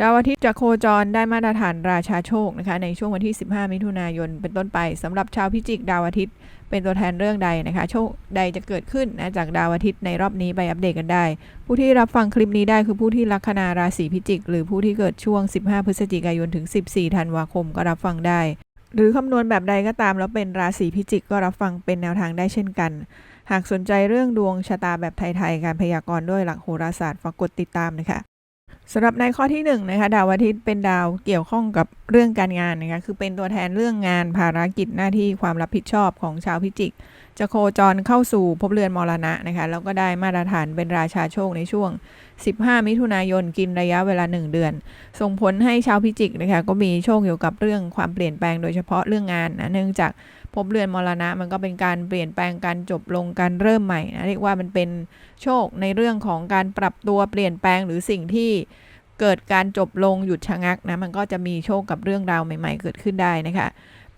ดาวอาทิตย์จะโคจรได้มาตรฐานราชาโชคนะคะในช่วงวันที่ 15 มิถุนายนเป็นต้นไปสำหรับชาวพิจิกดาวอาทิตย์ เป็นตัวแทนเรื่องใดนะคะ โชคใดจะเกิดขึ้นนะจากดาวอาทิตย์ในรอบนี้ไปอัปเดตกันได้ ผู้ที่รับฟังคลิปนี้ได้คือผู้ที่ลัคนาราศีพิจิก หรือผู้ที่เกิดช่วง 15 พฤศจิกายนถึง 14 ธันวาคมก็รับฟังได้ หรือคำนวณแบบใดก็ตามแล้วเป็นราศีพิจิกก็รับฟังเป็นแนวทางได้เช่นกันหากสนใจเรื่องดวงชะตาแบบไทย ๆ การพยากรณ์ด้วยหลักโหราศาสตร์ฝากกดติดตามนะคะ สำหรับในข้อที่1นงนะคะดาวอาทิตย์เป็นดาวเกี่ยวข้องกับเรื่องการงานนะคะคือเป็นตัวแทนเรื่องงานภารกิจหน้าที่ความรับผิดชอบของชาวพิจิก จะโคจรเข้าสู่ภพเรือนมรณะนะคะแล้วก็ได้มาตรฐานเป็นราชาโชคในช่วง 15 มิถุนายนกินระยะเวลา 1 เดือน ส่งผลให้ชาวพิจิกนะคะก็มีโชคเกี่ยวกับเรื่องความเปลี่ยนแปลงโดยเฉพาะเรื่องงานนะเนื่องจากภพเรือนมรณะมันก็เป็นการเปลี่ยนแปลงการจบลงการเริ่มใหม่นะเรียกว่ามันเป็นโชคในเรื่องของการปรับตัวเปลี่ยนแปลงหรือสิ่งที่เกิดการจบลงหยุดชะงักนะมันก็จะมีโชคกับเรื่องราวใหม่ ๆ เกิดขึ้นได้นะคะ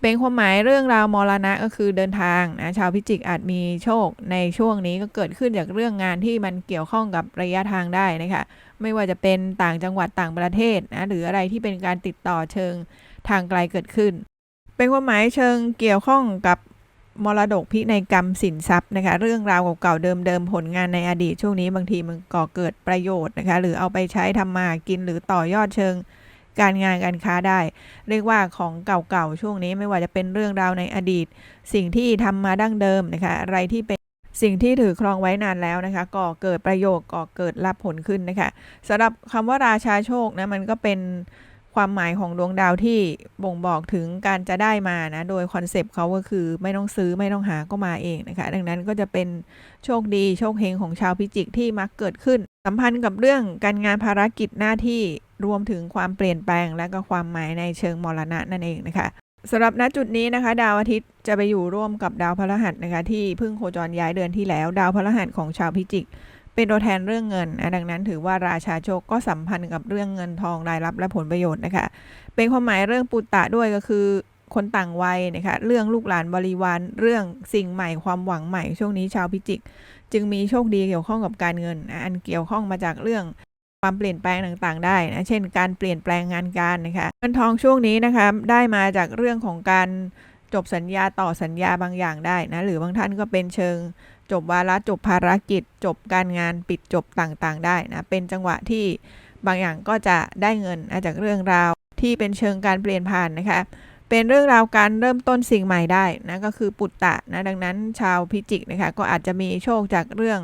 เป็นความหมายเรื่องราวมรณะก็คือเดินทางนะชาวพิจิกอาจมีโชคในช่วงนี้ก็เกิดขึ้นจากเรื่องงานที่มันเกี่ยวข้องกับระยะทางได้นะคะไม่ว่าจะเป็นต่างจังหวัดต่างประเทศนะหรืออะไรที่เป็นการติดต่อเชิงทางไกลเกิดขึ้น เป็นความหมายเชิงเกี่ยวข้องกับมรดกพินัยกรรมสินทรัพย์นะคะเรื่องราวเก่าๆเดิมๆผลงานในอดีตช่วงนี้บางทีมันก่อเกิดประโยชน์นะคะหรือเอาไปใช้ทำมากินหรือต่อยอดเชิง การงานการค้าได้ เรียกว่าของเก่าๆช่วงนี้ไม่ว่าจะเป็นเรื่องราวในอดีต สิ่งที่ทำมาดั้งเดิมนะคะอะไรที่เป็นสิ่งที่ถือครองไว้นานแล้วนะคะก่อเกิดประโยชน์ก่อเกิดรับผลขึ้นนะคะสำหรับคำว่าราชาโชคนะมันก็เป็นความหมายของดวงดาวที่บ่งบอกถึงการจะได้มานะ โดยคอนเซปต์เขาก็คือไม่ต้องซื้อไม่ต้องหาก็มาเองนะคะ ดังนั้นก็จะเป็นโชคดีโชคเฮงของชาวพิจิกที่มักเกิดขึ้น สัมพันธ์กับเรื่องการงานภารกิจหน้าที่รวมถึงความเปลี่ยนแปลงและก็ความหมายในเชิงมรณะนั่นเองนะคะสำหรับณจุดนี้นะคะ ดาวอาทิตย์จะไปอยู่ร่วมกับดาวพฤหัสนะคะที่เพิ่งโคจรย้ายเดือนที่แล้ว ดาวพฤหัสของชาวพิจิก เป็นตัวแทนเรื่องเงินนะดังนั้นถือว่าราชาโชคก็สัมพันธ์กับเรื่องเงินทองรายรับและผลประโยชน์นะคะ เป็นความหมายเรื่องปุตตะด้วยก็คือคนต่างวัยนะคะเรื่องลูกหลานบริวารเรื่องสิ่งใหม่ความหวังใหม่ช่วงนี้ชาวพิจิก จึงมีโชคดีเกี่ยวข้องกับการเงินนะอันเกี่ยวข้องมาจากเรื่องความเปลี่ยนแปลงต่างๆ ได้นะเช่น การเปลี่ยนแปลงงานการนะคะเงินทองช่วงนี้นะคะได้มาจากเรื่องของการจบสัญญาต่อสัญญาบางอย่างได้นะหรือบางท่านก็เป็นเชิงจบวาระจบภารกิจ จบการงานปิดจบต่างๆ ได้นะเป็นจังหวะที่บางอย่างก็จะได้เงินจากเรื่องราวที่เป็นเชิงการเปลี่ยนผ่านนะคะ เป็นเรื่องราวการเริ่มต้นสิ่งใหม่ได้นะก็คือปุตตะนะดังนั้นชาวพิจิกนะคะก็อาจจะมีโชคจากเรื่อง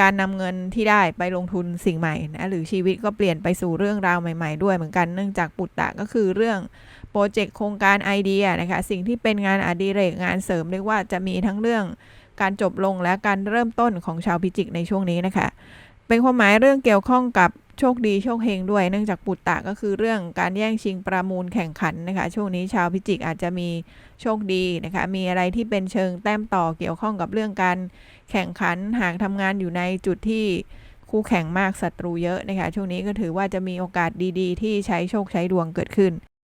การนำเงินที่ได้ไปลงทุนสิ่งใหม่นะหรือชีวิตก็เปลี่ยนไปสู่เรื่องราวใหม่ ๆ ด้วยเหมือนกันเนื่องจากปุตตะก็คือเรื่องโปรเจกต์โครงการไอเดียนะคะสิ่งที่เป็นงานอดิเรกงานเสริมเรียกว่าจะมีทั้งเรื่องการจบลงและการเริ่มต้นของชาวพิจิกในช่วงนี้นะคะ เป็นความหมายเรื่องเกี่ยวข้องกับ โชคดีโชคเฮงด้วยเนื่องจากปุตตะก็คือเรื่องการแย่งชิงประมูลแข่งขันนะคะ ช่วงนี้ชาวพิจิกอาจจะมีโชคดีนะคะ มีอะไรที่เป็นเชิงแต้มต่อเกี่ยวข้องกับเรื่องการแข่งขันหากทำงานอยู่ในจุดที่คู่แข่งมากศัตรูเยอะนะคะ ช่วงนี้ก็ถือว่าจะมีโอกาสดีๆ ที่ใช้โชคใช้ดวงเกิดขึ้น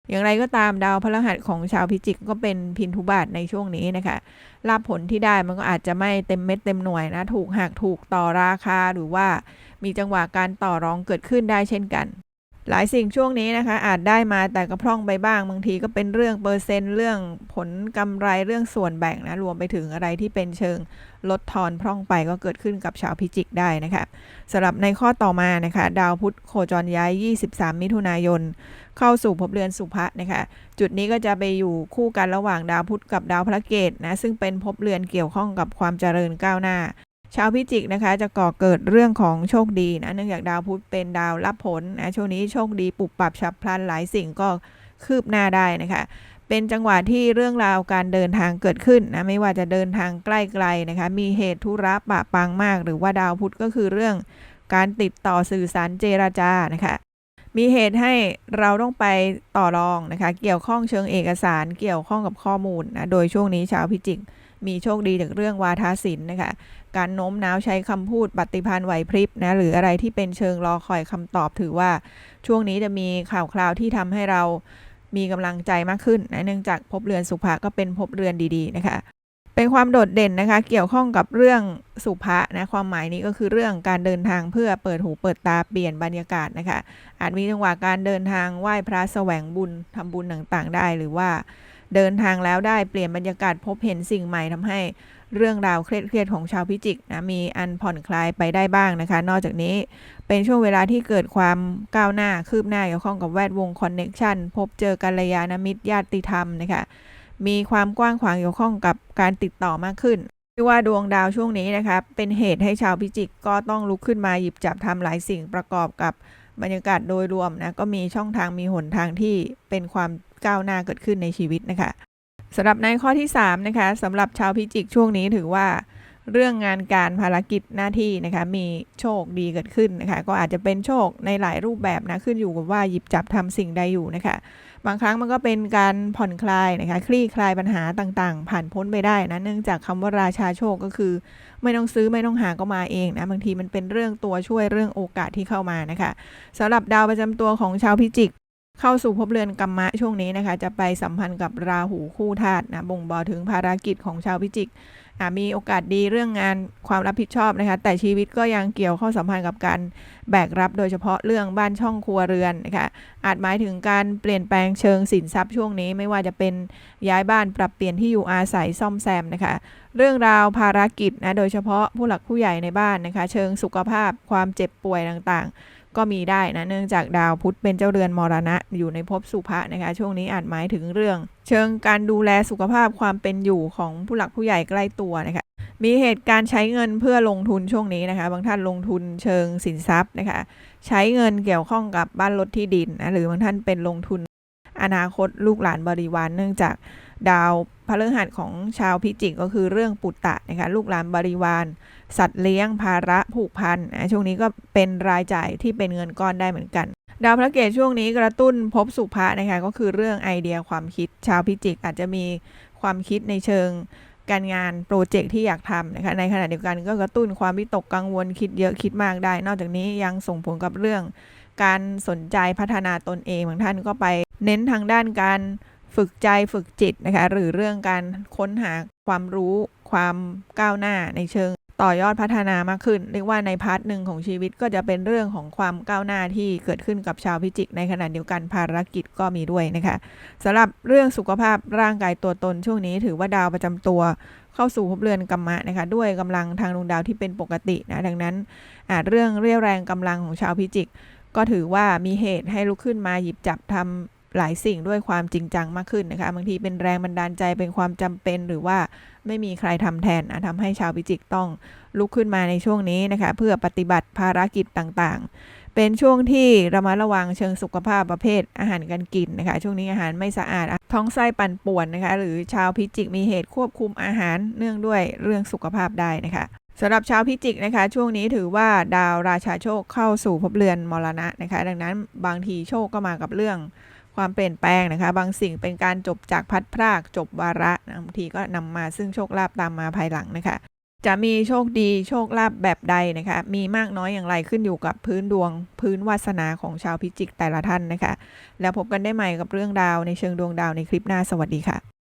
อย่างไรก็ตามดาวพฤหัสของชาวพิจิกก็เป็นพินทุบาทในช่วงนี้นะคะลาภผลที่ได้มันก็อาจจะไม่เต็มเม็ดเต็มหน่วยนะ ถูกหักถูกต่อราคาหรือว่ามีจังหวะการต่อรองเกิดขึ้นได้เช่นกัน หลายสิ่งช่วงนี้นะคะ อาจได้มาแต่กระพร่องไปบ้างบางทีก็เป็นเรื่องเปอร์เซ็นต์เรื่องผลกำไรเรื่องส่วนแบ่งนะรวมไปถึงอะไรที่เป็นเชิงลดทอนพร่องไปก็เกิดขึ้นกับชาวพิจิกได้นะคะสำหรับในข้อต่อมานะคะ ดาวพุธโคจรย้าย 23 มิถุนายน เข้าสู่ภพเรือนสุภะนะคะจุดนี้ก็จะไปอยู่คู่กันระหว่างดาวพุธกับดาวพระเกตนะซึ่งเป็นภพเรือนเกี่ยวข้องกับความเจริญก้าวหน้า ชาวพิจิกนะคะจะก่อเกิดเรื่องของโชคดีนะเนื่องจากดาวพุธเป็นดาวรับผลนะช่วงนี้โชคดีปุบปรับฉับพลันหลายสิ่งก็คืบหน้าได้นะคะเป็นจังหวะที่เรื่องราวการเดินทางเกิดขึ้นนะไม่ว่าจะเดินทางใกล้ๆนะคะมีเหตุธุระปะปังมาก หรือว่าดาวพุธก็คือเรื่องการติดต่อสื่อสารเจราจานะคะ มีเหตุให้เราต้องไปต่อรองนะคะ เกี่ยวข้องเชิงเอกสาร เกี่ยวข้องกับข้อมูลนะโดยช่วงนี้ชาวพิจิก มีโชคดีจากเรื่องวาทศิลป์นะคะ การโน้มน้าวใช้คำพูดปฏิพันธ์ไหวพริบนะหรืออะไรที่เป็นเชิงรอคอยคำตอบถือว่า ช่วงนี้จะมีข่าวคราวที่ทำให้เรามีกำลังใจมากขึ้นนะเนื่องจากพบเรือนสุภะก็เป็นพบเรือนดีๆนะคะ เป็นความโดดเด่นนะคะ เกี่ยวข้องกับเรื่องสุภะนะความหมายนี้ก็คือเรื่องการเดินทางเพื่อเปิดหูเปิดตาเปลี่ยนบรรยากาศนะคะ อาจมีจังหวะการเดินทางไหว้พระแสวงบุญทำบุญต่างๆ ได้หรือว่าเดินทางแล้วได้เปลี่ยนบรรยากาศพบเห็นสิ่งใหม่ทำให้เรื่องราวเครียดๆของชาวพิจิกนะมีอันผ่อนคลายไปได้บ้างนะคะ นอกจากนี้เป็นช่วงเวลาที่เกิดความก้าวหน้าคืบหน้าเกี่ยวข้องกับแวดวงคอนเน็ชันพบเจอกัลยาณมิตรญาติธรรมนะคะ มีความกว้างขวางเกี่ยวข้องกับการติดต่อมากขึ้นที่ว่าดวงดาวช่วงนี้นะคะเป็นเหตุให้ชาวพิจิกก็ต้องลุกขึ้นมาหยิบจับทำหลายสิ่งประกอบกับบรรยากาศโดยรวมนะก็มีช่องทางมีหนทางที่เป็นความก้าวหน้าเกิดขึ้นในชีวิตนะคะสำหรับในข้อที่3นะคะสำหรับชาวพิจิกช่วงนี้ถือว่า เรื่องงานการภารกิจหน้าที่นะคะมีโชคดีเกิดขึ้นนะคะก็อาจจะเป็นโชคในหลายรูปแบบนะขึ้นอยู่กับว่าหยิบจับทำสิ่งใดอยู่นะคะ บางครั้งมันก็เป็นการผ่อนคลายนะคะคลี่คลายปัญหาต่างๆ ผ่านพ้นไปได้นะเนื่องจากคำว่าราชาโชคก็คือ ไม่ต้องซื้อไม่ต้องหาก็มาเองนะบางทีมันเป็นเรื่องตัวช่วยเรื่องโอกาสที่เข้ามานะคะสำหรับดาวประจำตัวของชาวพิจิกเข้าสู่ภพเรือนกรรมะช่วงนี้นะคะ จะไปสัมพันธ์กับราหูคู่ธาตุนะบ่งบอกถึงภารกิจของชาวพิจิก มีโอกาสดีเรื่องงานความรับผิดชอบนะคะ แต่ชีวิตก็ยังเกี่ยวข้องสัมพันธ์กับการแบกรับโดยเฉพาะเรื่องบ้านช่องครัวเรือนนะคะอาจหมายถึงการเปลี่ยนแปลงเชิงสินทรัพย์ช่วงนี้ ไม่ว่าจะเป็นย้ายบ้านปรับเปลี่ยนที่อยู่อาศัยซ่อมแซมนะคะ เรื่องราวภารกิจนะโดยเฉพาะผู้หลักผู้ใหญ่ในบ้านนะคะ เชิงสุขภาพความเจ็บป่วยต่างๆ ก็มีได้นะเนื่องจากดาวพุธเป็นเจ้าเรือนมรณะอยู่ในภพสุภะนะคะ ช่วงนี้อาจหมายถึงเรื่อง เชิงการดูแลสุขภาพความเป็นอยู่ของผู้หลักผู้ใหญ่ใกล้ตัวนะคะมีเหตุการณ์ใช้เงินเพื่อลงทุนช่วงนี้นะคะ บางท่านลงทุนเชิงสินทรัพย์นะคะ ใช้เงินเกี่ยวข้องกับบ้านรถที่ดินนะหรือบางท่านเป็นลงทุน อนาคตลูกหลานบริวารเนื่องจากดาวพฤหัสของชาวพิจิกก็คือเรื่องปุตตะนะคะลูกหลานบริวาร สัตว์เลี้ยงภาระผูกพันนะช่วงนี้ก็เป็นรายจ่ายที่เป็นเงินก้อนได้เหมือนกัน ดาวพระเกตช่วงนี้กระตุ้นพบสุภะนะคะก็คือเรื่องไอเดียความคิดชาวพิจิกอาจจะมีความคิดในเชิงการงานโปรเจกต์ที่อยากทำนะคะในขณะเดียวกันก็กระตุ้นความวิตกกังวลคิดเยอะคิดมากได้ นอกจากนี้ยังส่งผลกับเรื่อง การสนใจพัฒนาตนเองบางท่านก็ไปเน้นทางด้านการฝึกใจฝึกจิตนะคะ หรือเรื่องการค้นหาความรู้ความก้าวหน้าในเชิงต่อยอดพัฒนามากขึ้น เรียกว่าในพาร์ทหนึ่งของชีวิตก็จะเป็นเรื่องของความก้าวหน้าที่เกิดขึ้นกับชาวพิจิก ในขณะเดียวกันภารกิจก็มีด้วยนะคะสำหรับเรื่องสุขภาพร่างกายตัวตนช่วงนี้ถือว่าดาวประจำตัวเข้าสู่ภพเรือนกรรมะนะคะด้วยกำลังทางดวงดาวที่เป็นปกตินะดังนั้นอาจเรื่องเรียวแรงกำลังของชาวพิจิก ก็ถือว่ามีเหตุให้ลุกขึ้นมาหยิบจับทำหลายสิ่งด้วยความจริงจังมากขึ้นนะคะบางทีเป็นแรงบันดาลใจเป็นความจำเป็นหรือว่าไม่มีใครทำแทนนะทำให้ชาวพิจิกต้องลุกขึ้นมาในช่วงนี้นะคะ เพื่อปฏิบัติภารกิจต่างๆ เป็นช่วงที่ระมัดระวังเชิงสุขภาพประเภทอาหารการกินนะคะ ช่วงนี้อาหารไม่สะอาดท้องไส้ปั่นป่วนนะคะ หรือชาวพิจิกมีเหตุควบคุมอาหารเนื่องด้วยเรื่องสุขภาพได้นะคะ สำหรับชาวพิจิกนะคะ ช่วงนี้ถือว่าดาวราชาโชคเข้าสู่ภพเรือนมรณะนะคะ ดังนั้นบางทีโชคก็มากับเรื่องความเปลี่ยนแปลงนะคะ บางสิ่งเป็นการจบจากพัดพรากจบวาระบางทีก็นำมาซึ่งโชคลาภตามมาภายหลังนะคะ จะมีโชคดีโชคลาภแบบใดนะคะ มีมากน้อยอย่างไรขึ้นอยู่กับพื้นดวง พื้นวาสนาของชาวพิจิกแต่ละท่านนะคะ แล้วพบกันได้ใหม่กับเรื่องดาวในเชิงดวงดาวในคลิปหน้าสวัสดีค่ะ